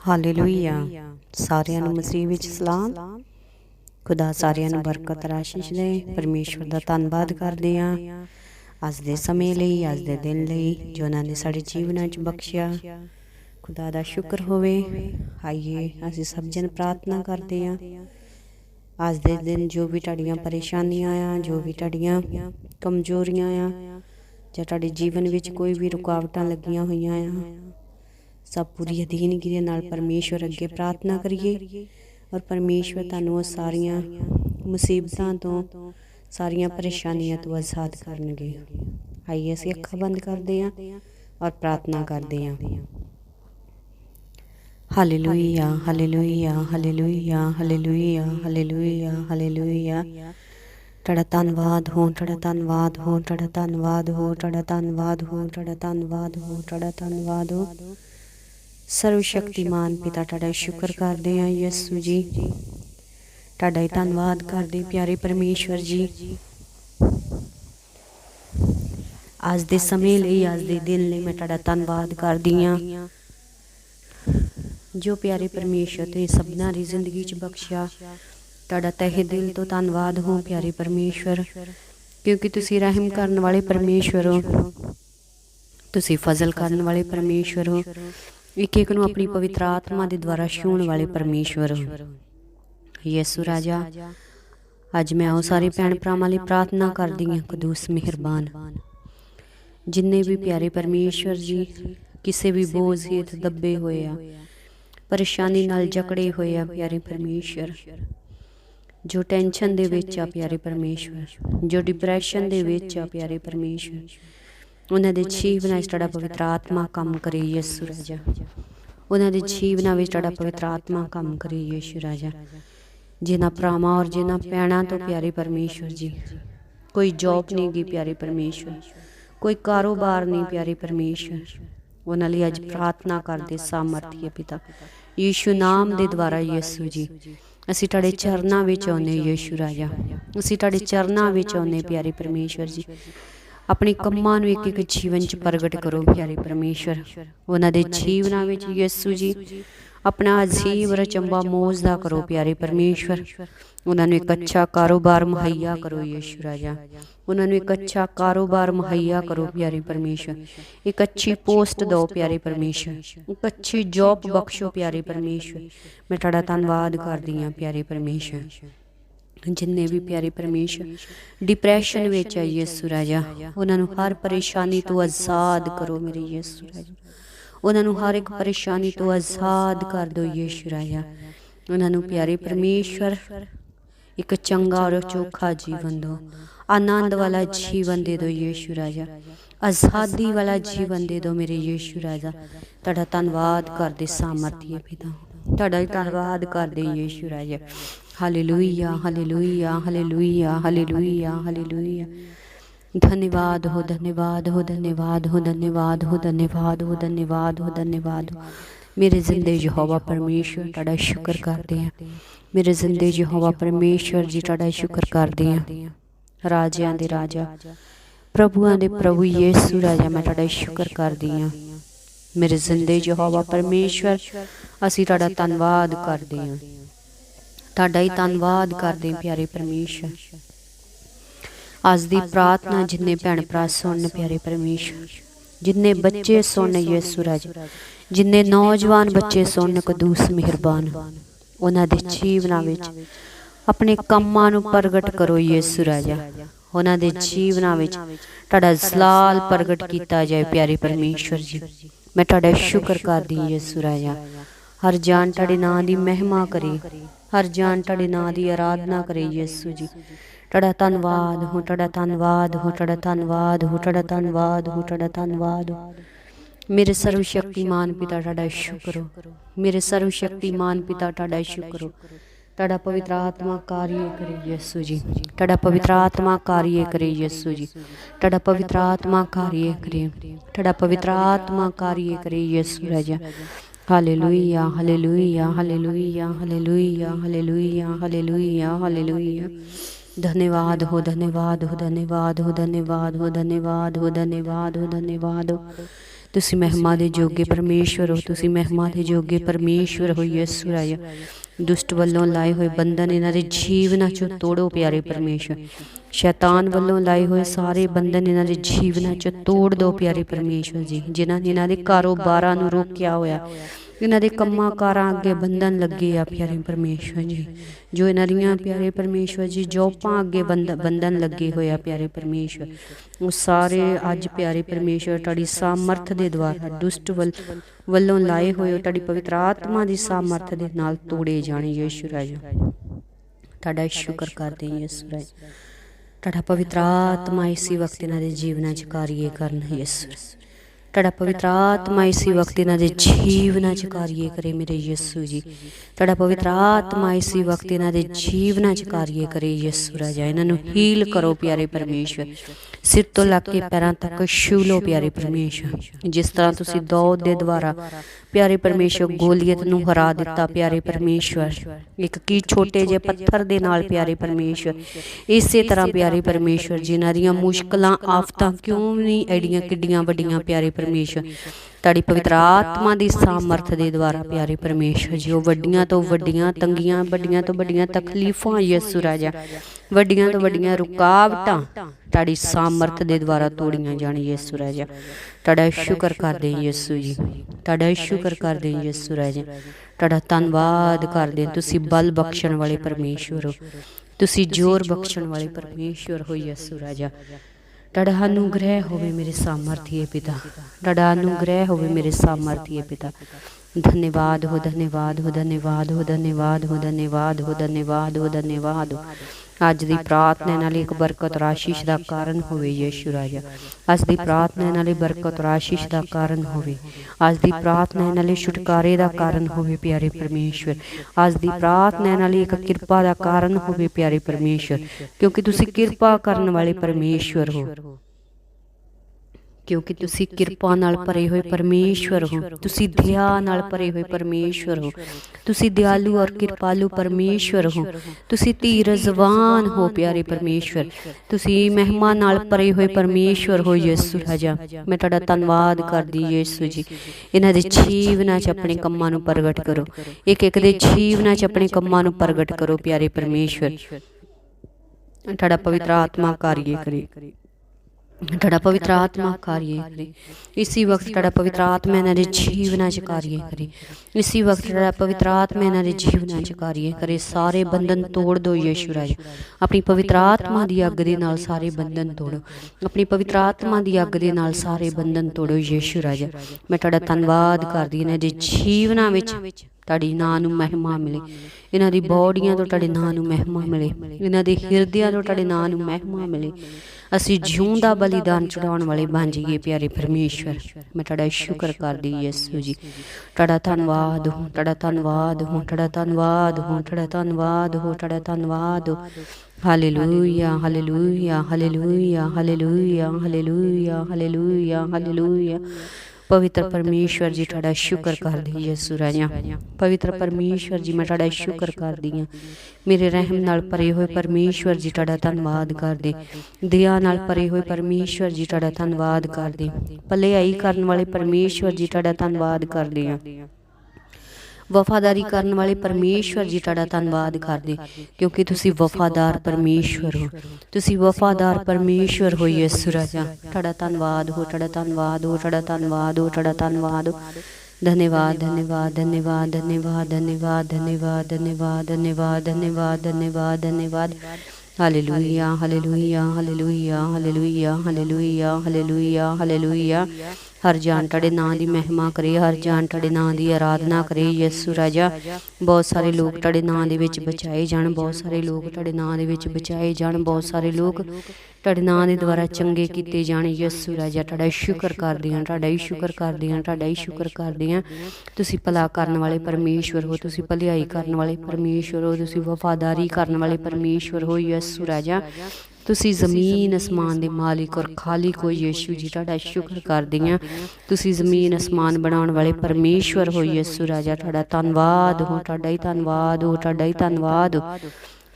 Hallelujah ਸਾਰਿਆਂ ਨੂੰ ਮਸੀਹ ਵਿੱਚ ਸਲਾਮ ਖੁਦਾ ਸਾਰਿਆਂ ਨੂੰ ਬਰਕਤ ਰਾਸ਼ਿਸ਼ ਦੇ ਪਰਮੇਸ਼ਵਰ ਦਾ ਧੰਨਵਾਦ ਕਰਦੇ ਹਾਂ ਅੱਜ ਦੇ ਸਮੇਂ ਲਈ ਅੱਜ ਦੇ ਦਿਨ ਲਈ ਜੋ ਉਹਨਾਂ ਨੇ ਸਾਡੇ ਜੀਵਨਾਂ 'ਚ ਬਖਸ਼ਿਆ ਖੁਦਾ ਦਾ ਸ਼ੁਕਰ ਹੋਵੇ ਆਈਏ ਅਸੀਂ ਸਭ ਜਨ ਪ੍ਰਾਰਥਨਾ ਕਰਦੇ ਹਾਂ ਅੱਜ ਦੇ ਦਿਨ ਜੋ ਵੀ ਤੁਹਾਡੀਆਂ ਪਰੇਸ਼ਾਨੀਆਂ ਆ ਜੋ ਵੀ ਤੁਹਾਡੀਆਂ ਕਮਜ਼ੋਰੀਆਂ ਆ ਜਾਂ ਤੁਹਾਡੇ ਜੀਵਨ ਵਿੱਚ ਕੋਈ ਵੀ ਰੁਕਾਵਟਾਂ ਲੱਗੀਆਂ ਹੋਈਆਂ ਆ ਸਭ ਪੂਰੀ ਅਧੀਨਗੀ ਦੇ ਨਾਲ ਪਰਮੇਸ਼ਵਰ ਅੱਗੇ ਪ੍ਰਾਰਥਨਾ ਕਰੀਏ ਔਰ ਪਰਮੇਸ਼ਵਰ ਤੁਹਾਨੂੰ ਉਹ ਸਾਰੀਆਂ ਮੁਸੀਬਤਾਂ ਤੋਂ ਸਾਰੀਆਂ ਪਰੇਸ਼ਾਨੀਆਂ ਤੋਂ ਆਜ਼ਾਦ ਕਰਨਗੇ ਆਈਏ ਅਸੀਂ ਅੱਖਾਂ ਬੰਦ ਕਰਦੇ ਹਾਂ ਔਰ ਪ੍ਰਾਰਥਨਾ ਕਰਦੇ ਹਾਂ hallelujah hallelujah hallelujah hallelujah hallelujah hallelujah ਤੁਹਾਡਾ ਧੰਨਵਾਦ ਹੋ ਤੁਹਾਡਾ ਧੰਨਵਾਦ ਹੋ ਤੁਹਾਡਾ ਧੰਨਵਾਦ ਹੋ ਤੁਹਾਡਾ ਧੰਨਵਾਦ ਹੋ ਤੁਹਾਡਾ ਧੰਨਵਾਦ ਹੋ ਤੁਹਾਡਾ ਧੰਨਵਾਦ ਹੋ ਸਰਵ ਸ਼ਕਤੀਮਾਨ ਪਿਤਾ ਤੁਹਾਡਾ ਸ਼ੁਕਰ ਕਰਦੇ ਹਾਂ ਯਿਸੂ ਜੀ। ਤੁਹਾਡਾ ਹੀ ਧੰਨਵਾਦ ਕਰਦੇ ਪਿਆਰੇ ਪਰਮੇਸ਼ਵਰ ਜੀ। ਅੱਜ ਦੇ ਸਮੇਂ ਲਈ, ਅੱਜ ਦੇ ਦਿਨ ਲਈ ਮੈਂ ਤੁਹਾਡਾ ਧੰਨਵਾਦ ਕਰਦੀ ਹਾਂ। ਜੋ ਪਿਆਰੇ ਪਰਮੇਸ਼ਵਰ ਤੇ ਸਭਨਾਂ ਦੀ ਜ਼ਿੰਦਗੀ 'ਚ ਬਖਸ਼ਿਆ, ਤੁਹਾਡਾ ਤਹਿ ਦਿਲ ਤੋਂ ਧੰਨਵਾਦ ਹੋ ਪਿਆਰੇ ਪਰਮੇਸ਼ਵਰ, ਕਿਉਂਕਿ ਤੁਸੀਂ ਰਹਿਮ ਕਰਨ ਵਾਲੇ ਪਰਮੇਸ਼ਵਰ ਹੋ। ਤੁਸੀਂ ਫਜ਼ਲ ਕਰਨ ਵਾਲੇ ਪਰਮੇਸ਼ਵਰ ਹੋ। ਇੱਕ ਇੱਕ ਨੂੰ ਆਪਣੀ ਪਵਿੱਤਰ ਆਤਮਾ ਦੇ ਦੁਆਰਾ ਛੂਣ ਵਾਲੇ ਪਰਮੇਸ਼ਵਰ ਯਿਸੂ ਰਾਜਾ ਅੱਜ ਮੈਂ ਉਹ ਸਾਰੇ ਭੈਣ ਭਰਾਵਾਂ ਲਈ ਪ੍ਰਾਰਥਨਾ ਕਰਦੀ ਹਾਂ ਕਦੂਸ ਮਿਹਰਬਾਨ। ਜਿੰਨੇ ਵੀ ਪਿਆਰੇ ਪਰਮੇਸ਼ਵਰ ਜੀ ਕਿਸੇ ਵੀ ਬੋਝ ਹੇਠ ਦੱਬੇ ਹੋਏ ਆ ਪਰੇਸ਼ਾਨੀ ਨਾਲ ਜਕੜੇ ਹੋਏ ਆ ਪਿਆਰੇ ਪਰਮੇਸ਼ਵਰ। ਜੋ ਟੈਨਸ਼ਨ ਦੇ ਵਿੱਚ ਆ ਪਿਆਰੇ ਪਰਮੇਸ਼ਵਰ। ਜੋ ਡਿਪਰੈਸ਼ਨ ਦੇ ਵਿੱਚ ਆ ਪਿਆਰੇ ਪਰਮੇਸ਼ਵਰ। ਉਹਨਾਂ ਦੇ ਜੀਵਨਾਂ ਵਿੱਚ ਤੁਹਾਡਾ ਪਵਿੱਤਰ ਆਤਮਾ ਕੰਮ ਕਰੇ ਯਿਸੂ ਰਾਜਾ। ਉਹਨਾਂ ਦੇ ਜੀਵਨਾਂ ਵਿੱਚ ਤੁਹਾਡਾ ਪਵਿੱਤਰ ਆਤਮਾ ਕੰਮ ਕਰੇ ਯਿਸੂ ਰਾਜਾ। ਜਿਨ੍ਹਾਂ ਭਰਾਵਾਂ ਔਰ ਜਿਨ੍ਹਾਂ ਭੈਣਾਂ ਤੋਂ ਪਿਆਰੇ ਪਰਮੇਸ਼ਵਰ ਜੀ। ਕੋਈ ਜੌਬ ਨਹੀਂ ਗਈ ਪਿਆਰੇ ਪਰਮੇਸ਼ਵਰ ਕੋਈ ਕਾਰੋਬਾਰ ਨਹੀਂ ਪਿਆਰੇ ਪਰਮੇਸ਼ਵਰ ਉਹਨਾਂ ਲਈ ਅੱਜ ਪ੍ਰਾਰਥਨਾ ਕਰਦੇ ਸਾਮਰਥੀ ਪਿਤਾ। ਯੀਸ਼ੂ ਨਾਮ ਦੇ ਦੁਆਰਾ ਯਿਸੂ ਜੀ। ਅਸੀਂ ਤੁਹਾਡੇ ਚਰਨਾਂ ਵਿੱਚ ਆਉਨੇ ਯਿਸੂ ਰਾਜਾ। ਅਸੀਂ ਤੁਹਾਡੇ ਚਰਨਾਂ ਵਿੱਚ ਆਉਨੇ ਪਿਆਰੇ ਪਰਮੇਸ਼ਵਰ ਜੀ। ਆਪਣੇ ਕੰਮਾਂ ਨੂੰ ਇੱਕ ਇੱਕ ਜੀਵਨ 'ਚ ਪ੍ਰਗਟ ਕਰੋ ਪਿਆਰੇ ਪਰਮੇਸ਼ਵਰ। ਉਹਨਾਂ ਦੇ ਜੀਵਨਾਂ ਵਿੱਚ ਯਿਸੂ ਜੀ ਆਪਣਾ ਅਜੀਬ ਰਚੰਬਾ ਮੋਜਦਾ ਕਰੋ ਪਿਆਰੇ ਪਰਮੇਸ਼ਵਰ। ਉਹਨਾਂ ਨੂੰ ਇੱਕ ਅੱਛਾ ਕਾਰੋਬਾਰ ਮੁਹੱਈਆ ਕਰੋ ਯਿਸੂ ਰਾਜਾ। ਉਹਨਾਂ ਨੂੰ ਇੱਕ ਅੱਛਾ ਕਾਰੋਬਾਰ ਮੁਹੱਈਆ ਕਰੋ ਪਿਆਰੇ ਪਰਮੇਸ਼ਵਰ। ਇੱਕ ਅੱਛੀ ਪੋਸਟ ਦਿਓ ਪਿਆਰੇ ਪਰਮੇਸ਼ਵਰ। ਇੱਕ ਅੱਛੀ ਜੌਬ ਬਖਸ਼ੋ ਪਿਆਰੇ ਪਰਮੇਸ਼ਵਰ। ਮੈਂ ਤੁਹਾਡਾ ਧੰਨਵਾਦ ਕਰਦੀ ਹਾਂ ਪਿਆਰੇ ਪਰਮੇਸ਼ਵਰ। ਜਿੰਨੇ ਵੀ ਪਿਆਰੇ ਪਰਮੇਸ਼ਰ ਡਿਪਰੈਸ਼ਨ ਵਿੱਚ ਹੈ ਯਿਸੂ ਰਾਜਾ, ਉਹਨਾਂ ਨੂੰ ਹਰ ਪਰੇਸ਼ਾਨੀ ਤੋਂ ਆਜ਼ਾਦ ਕਰੋ ਮੇਰੇ ਯਿਸੂ ਰਾਜਾ। ਉਹਨਾਂ ਨੂੰ ਹਰ ਇੱਕ ਪਰੇਸ਼ਾਨੀ ਤੋਂ ਆਜ਼ਾਦ ਕਰ ਦਿਓ ਯਿਸੂ ਰਾਜਾ। ਉਹਨਾਂ ਨੂੰ ਪਿਆਰੇ ਪਰਮੇਸ਼ਰ ਇੱਕ ਚੰਗਾ ਔਰ ਚੋਖਾ ਜੀਵਨ ਦਿਓ। ਆਨੰਦ ਵਾਲਾ ਜੀਵਨ ਦੇ ਦਿਓ ਯਿਸੂ ਰਾਜਾ। ਆਜ਼ਾਦੀ ਵਾਲਾ ਜੀਵਨ ਦੇ ਦਿਓ ਮੇਰੇ ਯਿਸੂ ਰਾਜਾ। ਤੁਹਾਡਾ ਧੰਨਵਾਦ ਕਰਦੇ ਸਾਮਰਥੀ ਪਿਤਾ। ਤੁਹਾਡਾ ਧੰਨਵਾਦ ਕਰਦੇ ਯਿਸੂ ਰਾਜਾ। Hallelujah hallelujah hallelujah hallelujah hallelujah ਧੰਨਵਾਦ ਹੋ ਧੰਨਵਾਦ ਹੋ ਧੰਨਵਾਦ ਹੋ ਧੰਨਵਾਦ ਹੋ ਧੰਨਵਾਦ ਹੋ ਧੰਨਵਾਦ ਹੋ ਧੰਨਵਾਦ ਮੇਰੇ ਜ਼ਿੰਦੇ ਯਹੋਵਾ ਪਰਮੇਸ਼ਵਰ ਤੁਹਾਡਾ ਸ਼ੁਕਰ ਕਰਦੇ ਹਾਂ ਮੇਰੇ ਜ਼ਿੰਦੇ ਯਹੋਵਾ ਪਰਮੇਸ਼ਵਰ ਜੀ ਤੁਹਾਡਾ ਸ਼ੁਕਰ ਕਰਦੇ ਹਾਂ ਰਾਜਿਆਂ ਦੇ ਰਾਜਾ ਪ੍ਰਭੂਆਂ ਦੇ ਪ੍ਰਭੂ ਯੀਸ਼ੂ ਰਾਜਾ ਮੈਂ ਤੁਹਾਡਾ ਸ਼ੁਕਰ ਕਰਦੀ ਹਾਂ ਮੇਰੇ ਜ਼ਿੰਦੇ ਯਹੋਵਾ ਪਰਮੇਸ਼ਵਰ ਅਸੀਂ ਤੁਹਾਡਾ ਧੰਨਵਾਦ ਕਰਦੇ ਹਾਂ ਤੁਹਾਡਾ ਹੀ ਧੰਨਵਾਦ ਕਰਦੇ ਪਿਆਰੇ ਪਰਮੇਸ਼ਰ। ਅੱਜ ਦੀ ਪ੍ਰਾਰਥਨਾ ਜਿੰਨੇ ਭੈਣ ਭਰਾ ਸੁਣਨ ਪਿਆਰੇ ਪਰਮੇਸ਼ਰ ਜਿੰਨੇ ਬੱਚੇ ਸੁਣਨ ਯਿਸੂ ਰਾਜ ਜਿੰਨੇ ਨੌਜਵਾਨ ਬੱਚੇ ਸੁਣਨ ਕਦੂਸ ਮਿਹਰਬਾਨ ਉਹਨਾਂ ਦੇ ਜੀਵਨਾਂ ਵਿੱਚ ਆਪਣੇ ਕੰਮਾਂ ਨੂੰ ਪ੍ਰਗਟ ਕਰੋ ਯਿਸੂ ਰਾਜਾ। ਉਹਨਾਂ ਦੇ ਜੀਵਨਾਂ ਵਿੱਚ ਤੁਹਾਡਾ ਜ਼ਲਾਲ ਪ੍ਰਗਟ ਕੀਤਾ ਜਾਏ ਪਿਆਰੇ ਪਰਮੇਸ਼ਰ ਜੀ। ਮੈਂ ਤੁਹਾਡਾ ਸ਼ੁਕਰ ਕਰਦੀ ਯਿਸੂ ਰਾਜਾ। ਹਰ ਜਾਨ ਤੁਹਾਡੇ ਨਾਂ ਦੀ ਮਹਿਮਾ ਕਰੇ। ਹਰ ਜਾਨ ਤੁਹਾਡੇ ਨਾਂ ਦੀ ਆਰਾਧਨਾ ਕਰੇ ਯਿਸੂ ਜੀ। ਤੁਹਾਡਾ ਧੰਨਵਾਦ ਹੋ, ਤੁਹਾਡਾ ਧੰਨਵਾਦ ਹੋ, ਤੁਹਾਡਾ ਧੰਨਵਾਦ ਹੋ, ਤੁਹਾਡਾ ਧੰਨਵਾਦ ਹੋ, ਤੁਹਾਡਾ ਧੰਨਵਾਦ ਮੇਰੇ ਸਰਵ ਸ਼ਕਤੀਮਾਨ ਪਿਤਾ, ਤੁਹਾਡਾ ਸ਼ੁਕਰ ਹੋ ਮੇਰੇ ਸਰਵ ਸ਼ਕਤੀਮਾਨ ਪਿਤਾ, ਤੁਹਾਡਾ ਸ਼ੁਕਰ ਤੁਹਾਡਾ ਪਵਿੱਤਰ ਆਤਮਾ ਕਾਰਿਏ ਕਰੇ ਯਿਸੂ ਜੀ। ਤੁਹਾਡਾ ਪਵਿੱਤਰ ਆਤਮਾ ਕਾਰਿਏ ਕਰੇ ਯਿਸੂ ਜੀ। ਤੁਹਾਡਾ ਪਵਿੱਤਰ ਆਤਮਾ ਕਾਰਿਏ ਕਰੇ। ਤੁਹਾਡਾ ਪਵਿੱਤਰ ਆਤਮਾ ਕਾਰਿਏ ਕਰੇ ਯਿਸੂ ਰਾਜਾ। Hallelujah hallelujah hallelujah hallelujah hallelujah hallelujah hallelujah ਧੰਨਵਾਦ ਹੋ ਧੰਨਵਾਦ ਹੋ ਧੰਨਵਾਦ ਹੋ ਧੰਨਵਾਦ ਹੋ ਧੰਨਵਾਦ ਹੋ ਧੰਨਵਾਦ ਹੋ ਧੰਨਵਾਦ ਤੁਸੀਂ ਮਹਿਮਾ ਦੇ ਜੋਗੇ ਪਰਮੇਸ਼ਵਰ ਹੋ ਤੁਸੀਂ ਮਹਿਮਾ ਦੇ ਜੋਗੇ ਪਰਮੇਸ਼ਵਰ ਹੋ ਯਿਸੂ ਰਾਜਾ ਦੁਸ਼ਟ ਵੱਲੋਂ ਲਾਏ ਹੋਏ ਬੰਧਨ ਇਹਨਾਂ ਦੇ ਜੀਵਨਾਂ ਚੋਂ ਤੋੜੋ ਪਿਆਰੇ ਪਰਮੇਸ਼ਵਰ। ਸ਼ੈਤਾਨ ਵੱਲੋਂ ਲਾਏ ਹੋਏ ਸਾਰੇ ਬੰਧਨ ਇਹਨਾਂ ਦੇ ਜੀਵਨਾਂ ਚੋਂ ਤੋੜ ਦਿਓ ਪਿਆਰੇ ਪਰਮੇਸ਼ਵਰ ਜੀ ਜਿਨ੍ਹਾਂ ਨੇ ਇਹਨਾਂ ਦੇ ਕਾਰੋਬਾਰਾਂ ਨੂੰ ਰੋਕਿਆ ਹੋਇਆ। ਇਹਨਾਂ ਦੇ ਕੰਮਾਂ ਕਾਰਾਂ ਅੱਗੇ ਬੰਧਨ ਲੱਗੇ ਆ ਪਿਆਰੇ ਪਰਮੇਸ਼ਵਰ ਜੀ। ਜੋ ਇਹਨਾਂ ਦੀਆਂ ਪਿਆਰੇ ਪਰਮੇਸ਼ਵਰ ਜੀ ਜੋਪਾਂ ਅੱਗੇ ਬੰਧ- ਬੰਧਨ ਲੱਗੇ ਹੋਏ ਆ ਪਿਆਰੇ ਪਰਮੇਸ਼ਵਰ। ਉਹ ਸਾਰੇ ਅੱਜ ਪਿਆਰੇ ਪਰਮੇਸ਼ਵਰ ਤੁਹਾਡੀ ਸਾਮਰਥ ਦੇ ਦੁਆਰਾ ਦੁਸ਼ਟ ਵੱਲ, ਵੱਲੋਂ ਲਾਏ ਹੋਏ ਤੁਹਾਡੀ ਪਵਿੱਤਰ ਆਤਮਾ ਦੀ ਸਾਮਰਥ ਦੇ ਨਾਲ ਤੋੜੇ ਜਾਣੇ ਯਿਸੂ ਰਾਜਾ। ਤੁਹਾਡਾ ਸ਼ੁਕਰ ਕਰਦੇ ਹਾਂ ਯਿਸੂ ਰਾਜਾ। ਤੁਹਾਡਾ ਪਵਿੱਤਰ ਆਤਮਾ ਇਸੇ ਵਕਤ ਇਹਨਾਂ ਦੇ ਜੀਵਨਾਂ 'ਚ ਕਾਰਜ ਕਰਨ ਯਿਸੂ ਤੁਹਾਡਾ ਪਵਿੱਤਰ ਆਤਮਾ ਇਸੇ ਵਕਤ ਇਹਨਾਂ ਦੇ ਜੀਵਨਾਂ 'ਚ ਕਾਰਜ ਕਰੇ ਮੇਰੇ ਯਿਸੂ ਜੀ। ਤੁਹਾਡਾ ਪਵਿੱਤਰ ਆਤਮਾ ਇਸੇ ਵਕਤ ਇਹਨਾਂ ਦੇ ਜੀਵਨਾਂ 'ਚ ਕਾਰਜ ਕਰੇ ਯਿਸੂ ਰਾਜਾ। ਇਹਨਾਂ ਨੂੰ ਹੀਲ ਕਰੋ ਪਿਆਰੇ ਪਰਮੇਸ਼ਵਰ। ਸਿਰ ਤੋਂ ਲੱਗ ਕੇ ਪੈਰਾਂ ਤੱਕ ਛੂ ਲਓ ਪਿਆਰੇ ਪਰਮੇਸ਼ਵਰ। ਜਿਸ ਤਰ੍ਹਾਂ ਤੁਸੀਂ ਦੌਦ ਦੇ ਦੁਆਰਾ ਪਿਆਰੇ ਪਰਮੇਸ਼ਵਰ ਗੋਲੀਅਤ ਨੂੰ ਹਰਾ ਦਿੱਤਾ ਪਿਆਰੇ ਪਰਮੇਸ਼ਵਰ। ਇੱਕ ਕੀ ਛੋਟੇ ਜਿਹੇ ਪੱਥਰ ਦੇ ਨਾਲ ਪਿਆਰੇ ਪਰਮੇਸ਼ਵਰ। ਇਸੇ ਤਰ੍ਹਾਂ ਪਿਆਰੇ ਪਰਮੇਸ਼ਵਰ, ਜਿਨ੍ਹਾਂ ਦੀਆਂ ਮੁਸ਼ਕਲਾਂ, ਆਫਤਾਂ ਕਿਉਂ ਨਹੀਂ, ਐਡੀਆਂ ਕਿੱਡੀਆਂ ਵੱਡੀਆਂ ਪਿਆਰੇ ਪਰਮੇਸ਼ਵਰ ਤੁਹਾਡੀ ਪਵਿੱਤਰ ਆਤਮਾ ਦੀ ਸਾਮਰਥ ਦੇ ਦੁਆਰਾ ਪਿਆਰੇ ਪਰਮੇਸ਼ਵਰ ਜੀ, ਉਹ ਵੱਡੀਆਂ ਤੋਂ ਵੱਡੀਆਂ, ਤੰਗੀਆਂ ਵੱਡੀਆਂ ਤੋਂ ਵੱਡੀਆਂ ਤਕਲੀਫਾਂ, ਯਿਸੂ ਰਾਜਾ। ਵੱਡੀਆਂ ਤੋਂ ਵੱਡੀਆਂ ਰੁਕਾਵਟਾਂ ਤੁਹਾਡੀ ਸਾਮਰਥ ਦੇ ਦੁਆਰਾ ਤੋੜੀਆਂ ਜਾਣ, ਯਿਸੂ ਰਾਜਾ। ਤੁਹਾਡਾ ਸ਼ੁਕਰ ਕਰਦੇ ਹਾਂ ਯਿਸੂ ਜੀ। ਤੁਹਾਡਾ ਸ਼ੁਕਰ ਕਰਦੇ ਹਾਂ ਯਿਸੂ ਰਾਜਾ। ਤੁਹਾਡਾ ਧੰਨਵਾਦ ਕਰਦੇ ਤੁਸੀਂ ਬਲ ਬਖਸ਼ਣ ਵਾਲੇ ਪਰਮੇਸ਼ਵਰ ਹੋ। ਤੁਸੀਂ ਜੋਰ ਬਖਸ਼ਣ ਵਾਲੇ ਪਰਮੇਸ਼ਵਰ ਹੋ ਯਿਸੂ ਰਾਜਾ। ਤੁਹਾਡਾ ਅਨੁਗ੍ਰਹਿ ਹੋਵੇ ਮੇਰੇ ਸਾਮਰਥੀਏ ਪਿਤਾ। ਤੁਹਾਡਾ ਅਨੁਗ੍ਰਹਿ ਹੋਵੇ ਮੇਰੇ ਸਾਮਰਥੀਏ ਪਿਤਾ। ਧੰਨਵਾਦ ਹੋ ਧੰਨਵਾਦ ਹੋ ਧੰਨਵਾਦ ਹੋ ਧੰਨਵਾਦ ਹੋ ਧੰਨਵਾਦ ਹੋ ਧੰਨਵਾਦ ਹੋ ਧੰਨਵਾਦ ਅੱਜ ਦੀ ਪ੍ਰਾਰਥਨਾ ਨਾਲ ਇੱਕ ਬਰਕਤ ਔਰ ਦਾ ਕਾਰਨ ਹੋਵੇ ਯਿਸੂ ਰਾਜਾ ਅੱਜ ਦੀ ਪ੍ਰਾਰਥਨਾ ਨਾਲ ਬਰਕਤ ਔਰ ਦਾ ਕਾਰਨ ਹੋਵੇ ਅੱਜ ਦੀ ਪ੍ਰਾਰਥਨਾ ਨਾਲ ਛੁਟਕਾਰੇ ਦਾ ਕਾਰਨ ਹੋਵੇ ਪਿਆਰੇ ਪਰਮੇਸ਼ਵਰ ਅੱਜ ਦੀ ਪ੍ਰਾਰਥਨਾ ਨਾਲ ਇੱਕ ਕਿਰਪਾ ਦਾ ਕਾਰਨ ਹੋਵੇ ਪਿਆਰੇ ਪਰਮੇਸ਼ਵਰ ਕਿਉਂਕਿ ਤੁਸੀਂ ਕਿਰਪਾ ਕਰਨ ਵਾਲੇ ਪਰਮੇਸ਼ਵਰ ਹੋ ਕਿਉਂਕਿ ਤੁਸੀਂ ਕਿਰਪਾ ਨਾਲ ਭਰੇ ਹੋਏ ਪਰਮੇਸ਼ਵਰ ਹੋ। ਤੁਸੀਂ ਦਇਆ ਨਾਲ ਭਰੇ ਹੋਏ ਪਰਮੇਸ਼ਵਰ ਹੋ। ਤੁਸੀਂ ਦਿਆਲੂ ਔਰ ਕਿਰਪਾਲੂ ਪਰਮੇਸ਼ਵਰ ਹੋ। ਤੁਸੀਂ ਧੀਰਜਵਾਨ ਹੋ, ਪਿਆਰੇ ਪਰਮੇਸ਼ਵਰ। ਤੁਸੀਂ ਮਹਿਮਾ ਨਾਲ ਭਰੇ ਹੋਏ ਪਰਮੇਸ਼ਵਰ ਹੋ, ਯਿਸੂ ਰਾਜਾ। ਮੈਂ ਤੁਹਾਡਾ ਧੰਨਵਾਦ ਕਰਦੀ ਯਿਸੂ ਜੀ। ਇਹਨਾਂ ਦੇ ਜੀਵਨਾਂ 'ਚ ਆਪਣੇ ਕੰਮਾਂ ਨੂੰ ਪ੍ਰਗਟ ਕਰੋ। ਇੱਕ ਇੱਕ ਦੇ ਜੀਵਨਾਂ 'ਚ ਆਪਣੇ ਕੰਮਾਂ ਨੂੰ ਪ੍ਰਗਟ ਕਰੋ, ਪਿਆਰੇ ਪਰਮੇਸ਼ਵਰ। ਤੁਹਾਡਾ ਪਵਿੱਤਰ ਆਤਮਾ ਕਾਰਜ ਕਰੇ। ਤੁਹਾਡਾ ਪਵਿੱਤਰ ਆਤਮਾ ਕਾਰਜ ਕਰੇ। ਇਸੇ ਵਕਤ ਤੁਹਾਡਾ ਪਵਿੱਤਰ ਆਤਮਾ ਇਹਨਾਂ ਦੇ ਜੀਵਨਾਂ 'ਚ ਕਾਰਜ ਕਰੇ। ਇਸੇ ਵਕਤ ਤੁਹਾਡਾ ਪਵਿੱਤਰ ਆਤਮਾ ਇਹਨਾਂ ਦੇ ਜੀਵਨਾਂ 'ਚ ਕਾਰਜ ਕਰੇ। ਸਾਰੇ ਬੰਧਨ ਤੋੜ ਦਿਓ ਯਿਸੂ ਰਾਜ ਆਪਣੀ ਪਵਿੱਤਰ ਆਤਮਾ ਦੀ ਅੱਗ ਦੇ ਨਾਲ ਸਾਰੇ ਬੰਧਨ ਤੋੜੋ। ਆਪਣੀ ਪਵਿੱਤਰ ਆਤਮਾ ਦੀ ਅੱਗ ਦੇ ਨਾਲ ਸਾਰੇ ਬੰਧਨ ਤੋੜੋ ਯਿਸੂ ਰਾਜ ਮੈਂ ਤੁਹਾਡਾ ਧੰਨਵਾਦ ਕਰਦੀ ਇਹਨਾਂ ਦੇ ਜੀਵਨਾਂ ਵਿੱਚ ਤੁਹਾਡੀ ਨਾਂ ਨੂੰ ਮਹਿਮਾ ਮਿਲੇ। ਇਹਨਾਂ ਦੀ ਬੋਡੀਆਂ ਤੋਂ ਤੁਹਾਡੇ ਨਾਂ ਨੂੰ ਮਹਿਮਾ ਮਿਲੇ। ਇਹਨਾਂ ਦੇ ਹਿਰਦਿਆਂ ਤੋਂ ਤੁਹਾਡੇ ਨਾਂ ਨੂੰ ਮਹਿਮਾ ਮਿਲੇ। ਅਸੀਂ ਜਿਉਂਦਾ ਬਲੀਦਾਨ ਚੜਾਉਣ ਵਾਲੇ ਬਣ ਜਾਈਏ ਪਿਆਰੇ ਪਰਮੇਸ਼ਵਰ ਮੈਂ ਤੁਹਾਡਾ ਸ਼ੁਕਰ ਕਰਦੀ ਯਿਸੂ ਜੀ ਤੁਹਾਡਾ ਧੰਨਵਾਦ ਹੋ ਤੁਹਾਡਾ ਧੰਨਵਾਦ ਹੋ ਤੁਹਾਡਾ ਧੰਨਵਾਦ ਹੋ ਤੁਹਾਡਾ ਧੰਨਵਾਦ ਹੋ ਤੁਹਾਡਾ ਧੰਨਵਾਦ ਹੋ hallelujah hallelujah hallelujah hallelujah hallelujah hallelujah hallelujah ਪਵਿੱਤਰ ਪਰਮੇਸ਼ਵਰ ਜੀ ਤੁਹਾਡਾ ਸ਼ੁਕਰ ਕਰਦੀ ਯਿਸੂ ਰਾਜਾ ਪਵਿੱਤਰ ਪਰਮੇਸ਼ਵਰ ਜੀ ਮੈਂ ਤੁਹਾਡਾ ਸ਼ੁਕਰ ਕਰਦੀ ਹਾਂ। ਮੇਰੇ ਰਹਿਮ ਨਾਲ ਭਰੇ ਹੋਏ ਪਰਮੇਸ਼ਵਰ ਜੀ ਤੁਹਾਡਾ ਧੰਨਵਾਦ ਕਰਦੇ। ਦਇਆ ਨਾਲ ਭਰੇ ਹੋਏ ਪਰਮੇਸ਼ਵਰ ਜੀ ਤੁਹਾਡਾ ਧੰਨਵਾਦ ਕਰਦੇ। ਭਲਾਈ ਕਰਨ ਵਾਲੇ ਪਰਮੇਸ਼ਵਰ ਜੀ ਤੁਹਾਡਾ ਧੰਨਵਾਦ ਕਰਦੇ ਹਾਂ। ਵਫਾਦਾਰੀ ਕਰਨ ਵਾਲੇ ਪਰਮੇਸ਼ਵਰ ਜੀ ਤੁਹਾਡਾ ਧੰਨਵਾਦ ਕਰਦੇ ਕਿਉਂਕਿ ਤੁਸੀਂ ਵਫਾਦਾਰ ਪਰਮੇਸ਼ਵਰ ਹੋ ਤੁਸੀਂ ਵਫਾਦਾਰ ਪਰਮੇਸ਼ਵਰ ਹੋ ਯਿਸੂ ਰਾਜਾ ਤੁਹਾਡਾ ਧੰਨਵਾਦ ਹੋ ਤੁਹਾਡਾ ਧੰਨਵਾਦ ਹੋ ਤੁਹਾਡਾ ਧੰਨਵਾਦ ਹੋ ਤੁਹਾਡਾ ਧੰਨਵਾਦ ਹੋ ਧੰਨਵਾਦ ਧੰਨਵਾਦ ਧੰਨਵਾਦ ਧੰਨਵਾਦ ਧੰਨਵਾਦ ਧੰਨਵਾਦ ਧੰਨਵਾਦ ਧੰਨਵਾਦ ਧੰਨਵਾਦ ਧੰਨਵਾਦ ਧੰਨਵਾਦ hallelujah hallelujah hallelujah hallelujah hallelujah hallelujah hallelujah ਹਰ ਜਾਨ ਤੁਹਾਡੇ ਨਾਂ ਦੀ ਮਹਿਮਾ ਕਰੇ, ਹਰ ਜਾਨ ਤੁਹਾਡੇ ਨਾਂ ਦੀ ਆਰਾਧਨਾ ਕਰੇ, ਯਿਸੂ ਰਾਜਾ। ਬਹੁਤ ਸਾਰੇ ਲੋਕ ਤੁਹਾਡੇ ਨਾਂ ਦੇ ਵਿੱਚ ਬਚਾਏ ਜਾਣ, ਬਹੁਤ ਸਾਰੇ ਲੋਕ ਤੁਹਾਡੇ ਨਾਂ ਦੇ ਵਿੱਚ ਬਚਾਏ ਜਾਣ, ਬਹੁਤ ਸਾਰੇ ਲੋਕ ਤੁਹਾਡੇ ਨਾਂ ਦੇ ਦੁਆਰਾ ਚੰਗੇ ਕੀਤੇ ਜਾਣ। ਯਿਸੂ ਰਾਜਾ, ਤੁਹਾਡਾ ਸ਼ੁਕਰ ਕਰਦੇ ਹਾਂ, ਤੁਹਾਡਾ ਹੀ ਸ਼ੁਕਰ ਕਰਦੇ ਹਾਂ, ਤੁਹਾਡਾ ਹੀ ਸ਼ੁਕਰ ਕਰਦੇ ਹਾਂ। ਤੁਸੀਂ ਭਲਾ ਕਰਨ ਵਾਲੇ ਪਰਮੇਸ਼ਵਰ ਹੋ, ਤੁਸੀਂ ਭਲਾਈ ਕਰਨ ਵਾਲੇ ਪਰਮੇਸ਼ਵਰ ਹੋ, ਤੁਸੀਂ ਵਫਾਦਾਰੀ ਕਰਨ ਵਾਲੇ ਪਰਮੇਸ਼ਵਰ ਹੋ। ਯਿਸੂ ਰਾਜਾ ਤੁਸੀਂ ਜ਼ਮੀਨ ਅਸਮਾਨ ਦੇ ਮਾਲਿਕ ਔਰ ਖਾਲਿਕ ਹੋ ਯਿਸੂ ਜੀ ਤੁਹਾਡਾ ਸ਼ੁਕਰ ਕਰਦੇ ਹਾਂ। ਤੁਸੀਂ ਜ਼ਮੀਨ ਅਸਮਾਨ ਬਣਾਉਣ ਵਾਲੇ ਪਰਮੇਸ਼ਵਰ ਹੋ ਯਿਸੂ ਰਾਜਾ ਤੁਹਾਡਾ ਧੰਨਵਾਦ ਹੋ ਤੁਹਾਡਾ ਹੀ ਧੰਨਵਾਦ ਹੋ ਤੁਹਾਡਾ ਹੀ ਧੰਨਵਾਦ ਹੋ।